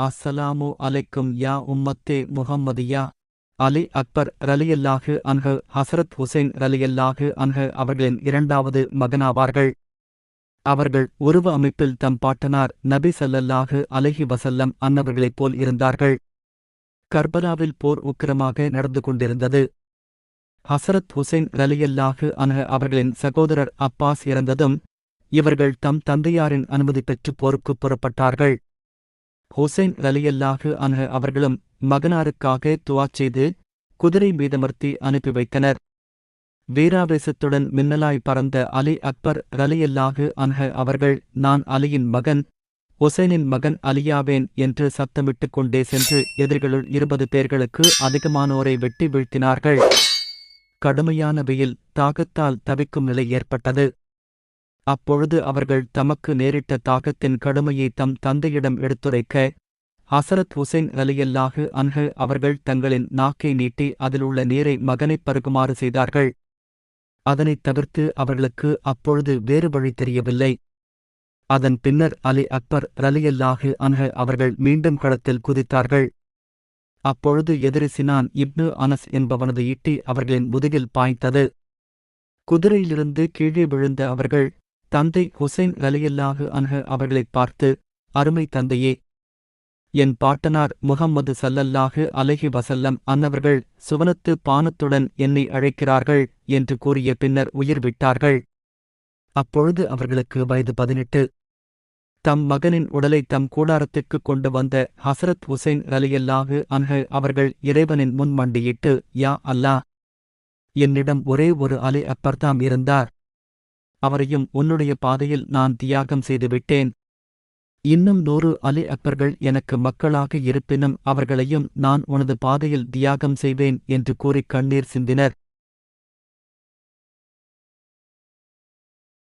அஸ்ஸலாமு அலைக்கும் யா உம்மத்தே முஹம்மதியா அலி அக்பர் ரலியல்லாஹு அன்ஹு ஹசரத் ஹுசைன் ரலியல்லாஹு அன்ஹு அவர்களின் இரண்டாவது மகனாவார்கள் அவர்கள் உருவ அமைப்பில் தம் பாட்டனார் நபி சல்லல்லாஹு அலைஹி வசல்லம் அன்னவர்களைப் போல் இருந்தார்கள் கர்பலாவில் போர் உக்கிரமாக நடந்து கொண்டிருந்தது ஹசரத் ஹுசைன் ரலியல்லாஹு அன்ஹு அவர்களின் சகோதரர் அப்பாஸ் இறந்ததும் இவர்கள் தம் தந்தையாரின் அனுமதி பெற்று போருக்குப் புறப்பட்டார்கள் ஹுசைன் ரலியல்லாஹு அன்ஹ அவர்களும் மகனாருக்காக துவா செய்து குதிரை மீதமர்த்தி அனுப்பி வைத்தனர். வீராவேசத்துடன் மின்னலாய் பறந்த அலி அக்பர் ரலியல்லாஹு அன்ஹ அவர்கள் நான் அலியின் மகன் ஹுசைனின் மகன் அலியாவேன் என்று சத்தமிட்டுக் கொண்டே சென்று எதிரிகளுள் இருபது பேர்களுக்கு அதிகமானோரை வெட்டி வீழ்த்தினார்கள். கடுமையான வெயில் தாகத்தால் தவிக்கும் நிலை ஏற்பட்டது. அப்பொழுது அவர்கள் தமக்கு நேரிட்ட தாகத்தின் கடுமையை தம் தந்தையிடம் எடுத்துரைக்க ஹசரத் ஹுசைன் ரலியல்லாஹு அன்ஹு அவர்கள் தங்களின் நாக்கை நீட்டி அதிலுள்ள நீரை மகனைப் பருகுமாறு செய்தார்கள். அதனைத் தவிர்த்து அவர்களுக்கு அப்பொழுது வேறு வழி தெரியவில்லை. அதன் பின்னர் அலி அக்பர் ரலியல்லாஹு அன்ஹ அவர்கள் மீண்டும் களத்தில் குதித்தார்கள். அப்பொழுது எதிரி சினான் இப்னு அனஸ் என்பவனது ஈட்டி அவர்களின் முதுகில் பாய்ந்தது. குதிரையிலிருந்து கீழே விழுந்த அவர்கள் தந்தை ஹுசைன் ரலியல்லாஹு அன்ஹு அவர்களைப் பார்த்து அருமை தந்தையே! என் பாட்டனார் முகம்மது சல்லல்லாஹு அலஹி வசல்லம் அன்னவர்கள் சுவனத்து பானத்துடன் என்னை அழைக்கிறார்கள் என்று கூறிய பின்னர் உயிர் விட்டார்கள். அப்பொழுது அவர்களுக்கு வயது பதினெட்டு. தம் மகனின் உடலை தம் கூடாரத்திற்கு கொண்டு வந்த ஹசரத் ஹுசைன் அலியல்லாஹு அன்ஹு அவர்கள் இறைவனின் முன் மண்டியிட்டு யா அல்லாஹ்! என்னிடம் ஒரே ஒரு அலி அப்பர்தாம் இருந்தார். அவரையும் உன்னுடைய பாதையில் நான் தியாகம் செய்துவிட்டேன். இன்னும் நூறு அலி அக்பர்கள் எனக்கு மக்களாக இருப்பினும் அவர்களையும் நான் உனது பாதையில் தியாகம் செய்வேன் என்று கூறி கண்ணீர் சிந்தினர்.